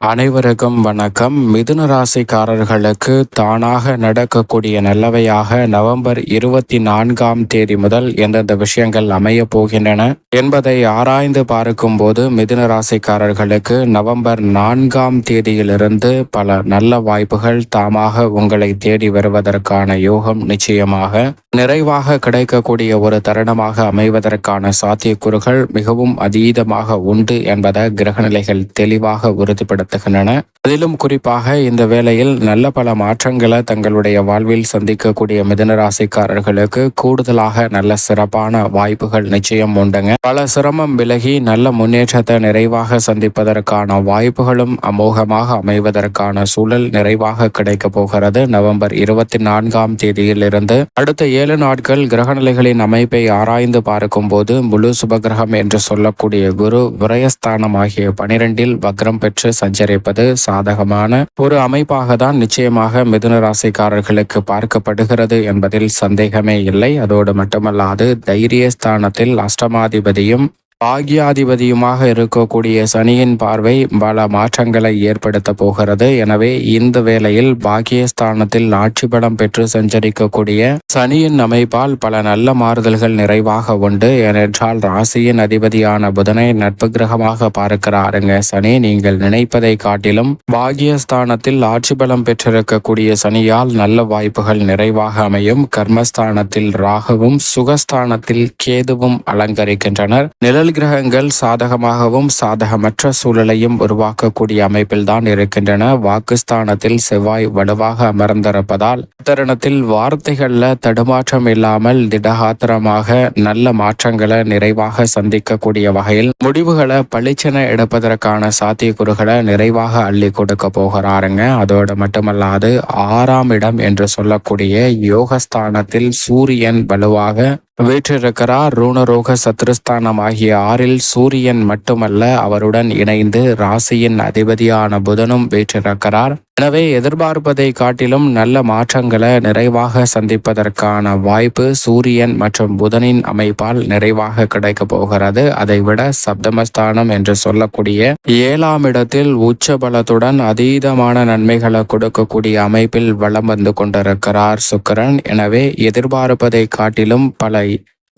அனைவருக்கும் வணக்கம். மிதுன ராசிக்காரர்களுக்கு தானாக நடக்கக்கூடிய நல்லவையாக நவம்பர் இருபத்தி நான்காம் தேதி முதல் எந்தெந்த விஷயங்கள் அமைய போகின்றன என்பதை ஆராய்ந்து பார்க்கும் போது மிதுன ராசிக்காரர்களுக்கு நவம்பர் நான்காம் தேதியிலிருந்து பல நல்ல வாய்ப்புகள் தாமாக உங்களை தேடி வருவதற்கான யோகம் நிச்சயமாக நிறைவாக கிடைக்கக்கூடிய ஒரு தருணமாக அமைவதற்கான சாத்தியக்கூறுகள் மிகவும் அதீதமாக உண்டு என்பதை கிரகநிலைகள் தெளிவாக உறுதிப்படுத்துகின்றன. அதிலும் குறிப்பாக இந்த வேளையில் நல்ல பல மாற்றங்களை தங்களுடைய வாழ்வில் சந்திக்கக்கூடிய மிதனராசிக்காரர்களுக்கு கூடுதலாக நல்ல சிறப்பான வாய்ப்புகள் நிச்சயம் உண்டுங்க. பல சிரமம் விலகி நல்ல முன்னேற்றத்தை நிறைவாக சந்திப்பதற்கான வாய்ப்புகளும் அமோகமாக அமைவதற்கான சூழல் நிறைவாக கிடைக்கப் போகிறது. நவம்பர் இருபத்தி நான்காம் தேதியில் இருந்து அடுத்த ஏழு நாட்கள் கிரகநிலைகளின் அமைப்பை ஆராய்ந்து பார்க்கும்போது முழு சுபகிரகம் என்று சொல்லக்கூடிய குரு விரயஸ்தானம் ஆகிய பனிரெண்டில் வக்ரம் பெற்று சஞ்சரிப்பது சாதகமான ஒரு அமைப்பாக தான் நிச்சயமாக மிதுன ராசிக்காரர்களுக்கு பார்க்கப்படுகிறது என்பதில் சந்தேகமே இல்லை. அதோடு மட்டுமல்லாது தைரியஸ்தானத்தில் அஷ்டமாதிபதியும் பாக்யாதிபதியுமாக இருக்கக்கூடிய சனியின் பார்வை பல மாற்றங்களை ஏற்படுத்த போகிறது. எனவே இந்த வேளையில் பாகியஸ்தானத்தில் ஆட்சி பலம் பெற்று சஞ்சரிக்கக்கூடிய சனியின் அமைப்பால் பல நல்ல மாறுதல்கள் நிறைவாக உண்டு. ஏனென்றால் ராசியின் அதிபதியான புதனை நட்பு கிரகமாக பார்க்கிறாருங்க. சனி நீங்கள் நினைப்பதை காட்டிலும் பாகியஸ்தானத்தில் ஆட்சி பலம் பெற்றிருக்கக்கூடிய சனியால் நல்ல வாய்ப்புகள் நிறைவாக அமையும். கர்மஸ்தானத்தில் ராகுவும் சுகஸ்தானத்தில் கேதுவும் அலங்கரிக்கின்றனர். நிழல் கிரகங்கள் சாதகமாகவும் சாதகமற்ற சூழலையும் உருவாக்கக்கூடிய அமைப்பில் தான் இருக்கின்றன. வாக்குஸ்தானத்தில் செவ்வாய் வலுவாக அமர்ந்திருப்பதால் தருணத்தில் வார்த்தைகள்ல தடுமாற்றம் இல்லாமல் திடகாத்திரமாக நல்ல மாற்றங்களை நிறைவாக சந்திக்கக்கூடிய வகையில் முடிவுகளை பளிச்சென எடுப்பதற்கான சாத்தியக்கூறுகளை நிறைவாக அள்ளி கொடுக்க போகிறாருங்க. அதோடு மட்டுமல்லாது ஆறாம் இடம் என்று சொல்லக்கூடிய யோகஸ்தானத்தில் சூரியன் வலுவாக வீற்றிருக்கிறார் ரூணரோக சத்ருஸ்தானம் ஆகிய ஆறில் சூரியன் மட்டுமல்ல அவருடன் இணைந்து ராசியின் அதிபதியான புதனும் வீற்றிருக்கிறார். எனவே எதிர்பார்ப்பதை காட்டிலும் நல்ல மாற்றங்களை நிறைவாக சந்திப்பதற்கான வாய்ப்பு சூரியன் மற்றும் புதனின் அமைப்பால் நிறைவாக கிடைக்க போகிறது. அதைவிட சப்தமஸ்தானம் என்று சொல்லக்கூடிய ஏழாம் இடத்தில் உச்ச பலத்துடன் அதீதமான நன்மைகளை கொடுக்கக்கூடிய அமைப்பில் வளம் வந்து கொண்டிருக்கிறார் சுக்கரன். எனவே எதிர்பார்ப்பதை காட்டிலும் பல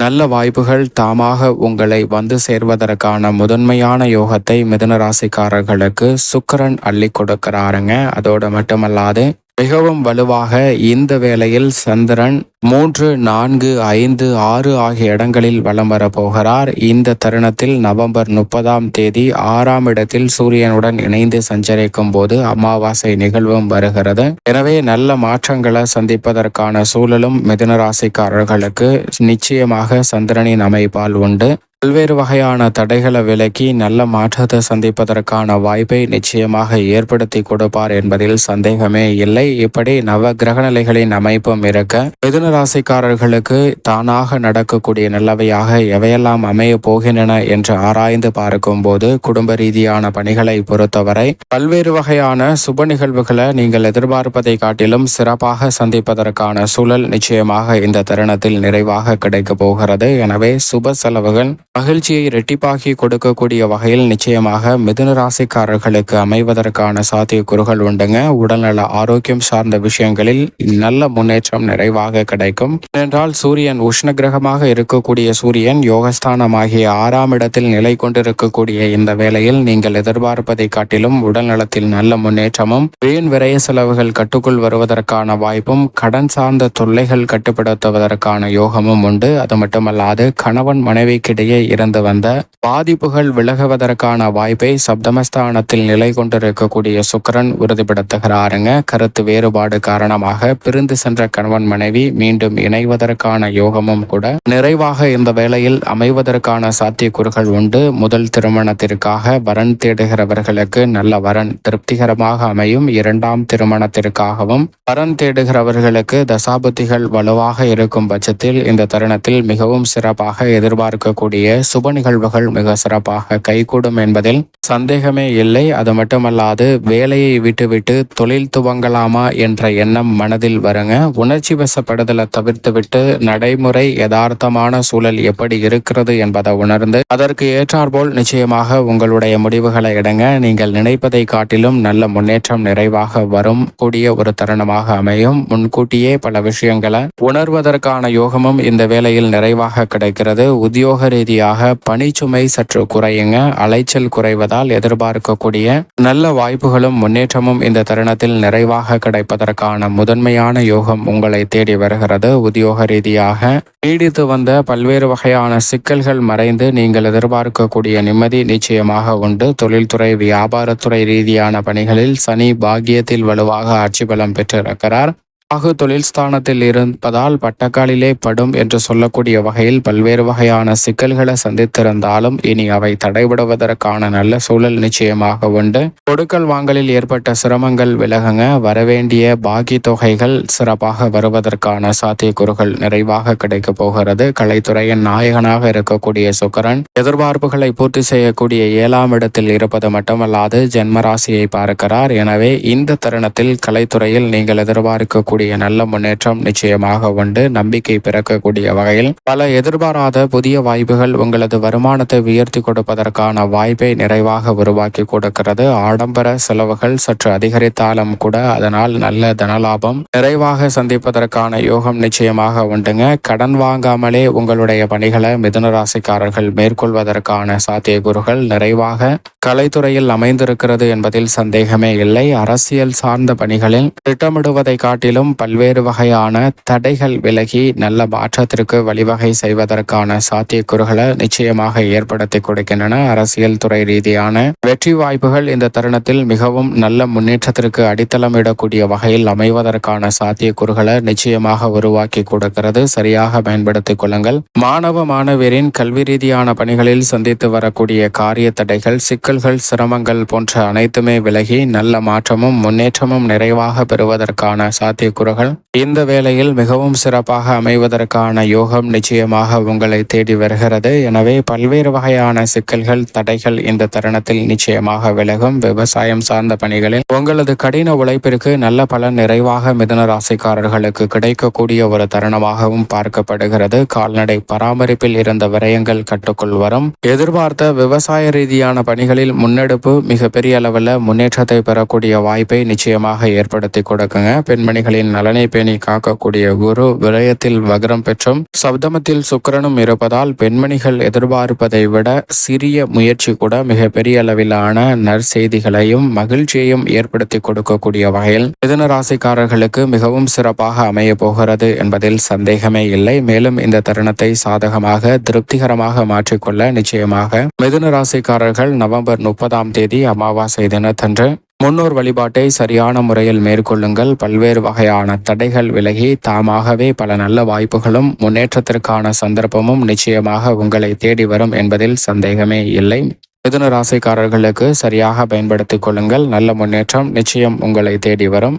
நல்ல வாய்ப்புகள் தாமாக உங்களை வந்து சேர்வதற்கான முதன்மையான யோகத்தை மிதுன ராசிக்காரர்களுக்கு சுக்கரன் அள்ளி கொடுக்கிறாருங்க. அதோடு மட்டுமல்லாது மிகவும் வலுவாக இந்த வேளையில் சந்திரன் மூன்று நான்கு ஐந்து ஆறு ஆகிய இடங்களில் வலம் வரப்போகிறார் இந்த தருணத்தில் நவம்பர் முப்பதாம் தேதி ஆறாம் இடத்தில் சூரியனுடன் இணைந்து சஞ்சரிக்கும் போது அமாவாசை நிகழ்வும் வருகிறது. எனவே நல்ல மாற்றங்களை சந்திப்பதற்கான சூழலும் மிதுனராசிக்காரர்களுக்கு நிச்சயமாக சந்திரனின் அமைப்பால் உண்டு. பல்வேறு வகையான தடைகளை விலக்கி நல்ல மாற்றத்தை சந்திப்பதற்கான வாய்ப்பை நிச்சயமாக ஏற்படுத்தி கொடுப்பார் என்பதில் சந்தேகமே இல்லை. இப்படி நவ கிரகநிலைகளின் அமைப்பும் இருக்க மிதுன ராசிக்காரர்களுக்கு தானாக நடக்கக்கூடிய நல்லவையாக எவையெல்லாம் அமைய போகின்றன என்று ஆராய்ந்து பார்க்கும் போது குடும்ப ரீதியான பணிகளை பொறுத்தவரை பல்வேறு வகையான சுப நிகழ்வுகளை நீங்கள் எதிர்பார்ப்பதை காட்டிலும் சிறப்பாக சந்திப்பதற்கான சூழல் நிச்சயமாக இந்த தருணத்தில் நிறைவாக கிடைக்க போகிறது. எனவே சுப செலவுகள் மகிழ்ச்சியை இரட்டிப்பாகி கொடுக்கக்கூடிய வகையில் நிச்சயமாக மிதுன ராசிக்காரர்களுக்கு அமைவதற்கான சாத்தியக்கூறுகள் உண்டுங்க. உடல்நல ஆரோக்கியம் சார்ந்த விஷயங்களில் நல்ல முன்னேற்றம் நிறைவாக கிடைக்கும். ஏனென்றால் சூரியன் உஷ்ண கிரகமாக இருக்கக்கூடிய சூரியன் யோகஸ்தானமாகிய ஆறாம் இடத்தில் நிலை கொண்டிருக்கக்கூடிய இந்த வேளையில் நீங்கள் எதிர்பார்ப்பதை காட்டிலும் உடல்நலத்தில் நல்ல முன்னேற்றமும் வீண் விரய செலவுகள் கட்டுக்குள் வருவதற்கான வாய்ப்பும் கடன் சார்ந்த தொல்லைகள் கட்டுப்படுத்துவதற்கான யோகமும் உண்டு. அது மட்டுமல்லாது கணவன் மனைவிக்கிடையே இருந்து வந்த பாதிப்புகள் விலகுவதற்கான வாய்ப்பை சப்தமஸ்தானத்தில் நிலை கொண்டிருக்கக்கூடிய சுக்கரன் உறுதிப்படுத்துகிறாருங்க. கருத்து வேறுபாடு காரணமாக பிரிந்து சென்ற கணவன் மனைவி மீண்டும் இணைவதற்கான யோகமும் கூட நிறைவாக இந்த வேளையில் அமைவதற்கான சாத்தியக்கூறுகள் உண்டு. முதல் திருமணத்திற்காக வரன் தேடுகிறவர்களுக்கு நல்ல வரன் திருப்திகரமாக அமையும். இரண்டாம் திருமணத்திற்காகவும் வரன் தேடுகிறவர்களுக்கு தசாபுத்திகள் வலுவாக இருக்கும் பட்சத்தில் இந்த தருணத்தில் மிகவும் சிறப்பாக எதிர்பார்க்கக்கூடிய சுப நிகழ்வுகள் மிக சிறப்பாக கைகூடும் என்பதில் சந்தேகமே இல்லை. அது மட்டுமல்லாது வேலையை விட்டுவிட்டு தொழில் துவங்கலாமா என்ற எண்ணம் மனதில் வருங்க. உணர்ச்சி வசப்படுதலை தவிர்த்துவிட்டு நடைமுறை யதார்த்தமான சூழல் எப்படி இருக்கிறது என்பதை உணர்ந்து அதற்கு ஏற்றாற்போல் நிச்சயமாக உங்களுடைய முடிவுகளை இடங்க நீங்கள் நினைப்பதை காட்டிலும் நல்ல முன்னேற்றம் நிறைவாக வரும். கூடிய ஒரு தருணமாக அமையும். முன்கூட்டியே பல விஷயங்களை உணர்வதற்கான யோகமும் இந்த வேலையில் நிறைவாக கிடைக்கிறது. உத்தியோக ரீதியாக பணிச்சுமை சற்று குறையுங்க. அலைச்சல் குறைவதால் எதிர்பார்க்கக்கூடிய நல்ல வாய்ப்புகளும் முன்னேற்றமும் இந்த தருணத்தில் நிறைவாக கிடைப்பதற்கான முதன்மையான யோகம் உங்களை தேடி வருகிறது. உத்தியோக ரீதியாக நீடித்து வந்த பல்வேறு வகையான சிக்கல்கள் மறைந்து நீங்கள் எதிர்பார்க்கக்கூடிய நிம்மதி நிச்சயமாக உண்டு. தொழில்துறை வியாபாரத்துறை ரீதியான பணிகளில் சனி பாக்கியத்தில் வலுவாக ஆட்சி பலம் பெற்றிருக்கிறார். ராகு தொழில் ஸ்தானத்தில் இருப்பதால் பட்டக்காலிலே படும் என்று சொல்லக்கூடிய வகையில் பல்வேறு வகையான சிக்கல்களை சந்தித்திருந்தாலும் இனி அவை தடைபடுவதற்கான நல்ல சூழல் நிச்சயமாக உண்டு. கொடுக்கல் வாங்கலில் ஏற்பட்ட சிரமங்கள் விலகுங்க. வரவேண்டிய பாக்கி தொகைகள் சிறப்பாக வருவதற்கான சாத்தியக்கூறுகள் நிறைவாக கிடைக்க போகிறது. கலைத்துறையின் நாயகனாக இருக்கக்கூடிய சுக்கரன் எதிர்பார்ப்புகளை பூர்த்தி செய்யக்கூடிய ஏழாம் இடத்தில் இருப்பது மட்டுமல்லாது ஜென்மராசியை பார்க்கிறார். எனவே இந்த தருணத்தில் கலைத்துறையில் நீங்கள் எதிர்பார்க்கக்கூடிய கூடிய நல்ல முன்னேற்றம் நிச்சயமாக உண்டு. நம்பிக்கை பிறக்கக்கூடிய வகையில் பல எதிர்பாராத புதிய வாய்ப்புகள் உங்களது வருமானத்தை உயர்த்தி கொடுப்பதற்கான வாய்ப்பை நிறைவாக உருவாக்கி கொடுக்கிறது. ஆடம்பர செலவுகள் சற்று அதிகரித்தாலும் கூட அதனால் நல்ல தனலாபம் நிறைவாக சந்திப்பதற்கான யோகம் நிச்சயமாக உண்டுங்க. கடன் வாங்காமலே உங்களுடைய பணிகளை மிதுன ராசிக்காரர்கள் மேற்கொள்வதற்கான சாத்தியக்கூறுகள் நிறைவாக கலைத்துறையில் அமைந்திருக்கிறது என்பதில் சந்தேகமே இல்லை. அரசியல் சார்ந்த பணிகளில் திட்டமிடுவதை காட்டிலும் பல்வேறு வகையான தடைகள் விலகி நல்ல மாற்றத்திற்கு வழிவகை செய்வதற்கான சாத்தியக்கூறுகளை நிச்சயமாக ஏற்படுத்தி கொடுக்கின்றன. அரசியல் துறை ரீதியான வெற்றி வாய்ப்புகள் இந்த தருணத்தில் மிகவும் நல்ல முன்னேற்றத்திற்கு அடித்தளமிடக்கூடிய வகையில் அமைவதற்கான சாத்தியக்கூறுகளை நிச்சயமாக உருவாக்கி கொடுக்கிறது. சரியாக பயன்படுத்திக் கொள்ளுங்கள். மாணவ மாணவியரின் கல்வி ரீதியான பணிகளில் சந்தித்து வரக்கூடிய காரிய தடைகள் சிக்கல் சிக்கல்கள் சிரமங்கள் போன்ற அனைத்துமே விலகி நல்ல மாற்றமும் முன்னேற்றமும் நிறைவாக பெறுவதற்கான சாத்தியக்கூறுகள். இந்த வேளையில் மிகவும் சிறப்பாக அமைவதற்கான யோகம் நிச்சயமாக உங்களை தேடி வருகிறது. எனவே பல்வேறு வகையான சிக்கல்கள் தடைகள் இந்த தருணத்தில் நிச்சயமாக விலகும். விவசாயம் சார்ந்த பணிகளில் உங்களது கடின உழைப்பிற்கு நல்ல பலன் நிறைவாக மிதன ராசிக்காரர்களுக்கு கிடைக்கக்கூடிய ஒரு தருணமாகவும் பார்க்கப்படுகிறது. கால்நடை பராமரிப்பில் இருந்த விரயங்கள் கட்டுக்குள் வரும். எதிர்பார்த்த விவசாய ரீதியான பணிகளில் முன்னெடுப்பு மிகப்பெரிய அளவில் முன்னேற்றத்தை பெறக்கூடிய வாய்ப்பை நிச்சயமாக ஏற்படுத்தி கொடுக்குங்க. பெண்மணிகளின் நலனை பேணி காக்கக்கூடிய குரு விரயத்தில் வக்ரம் பெற்றும் சப்தமத்தில் சுக்கரனும் இருப்பதால் பெண்மணிகள் எதிர்பார்ப்பதை விட சிறிய முயற்சி கூட மிக பெரிய அளவிலான நற்செய்திகளையும் மகிழ்ச்சியையும் ஏற்படுத்தி கொடுக்கக்கூடிய வகையில் மிதுன ராசிக்காரர்களுக்கு மிகவும் சிறப்பாக அமைய போகிறது என்பதில் சந்தேகமே இல்லை. மேலும் இந்த தருணத்தை சாதகமாக திருப்திகரமாக மாற்றிக்கொள்ள நிச்சயமாக மிதுன ராசிக்காரர்கள் நவம்பர் முப்பதாம் தேதி அமாவாசை தினத்தன்று. முன்னோர் வழிபாட்டை சரியான முறையில் மேற்கொள்ளுங்கள். பல்வேறு வகையான தடைகள் விலகி தாமாகவே பல நல்ல வாய்ப்புகளும் முன்னேற்றத்திற்கான சந்தர்ப்பமும் நிச்சயமாக உங்களை தேடி வரும் என்பதில் சந்தேகமே இல்லை. மிதுன ராசிக்காரர்களுக்கு சரியாக பயன்படுத்திக் கொள்ளுங்கள். நல்ல முன்னேற்றம் நிச்சயம் உங்களை தேடி வரும்.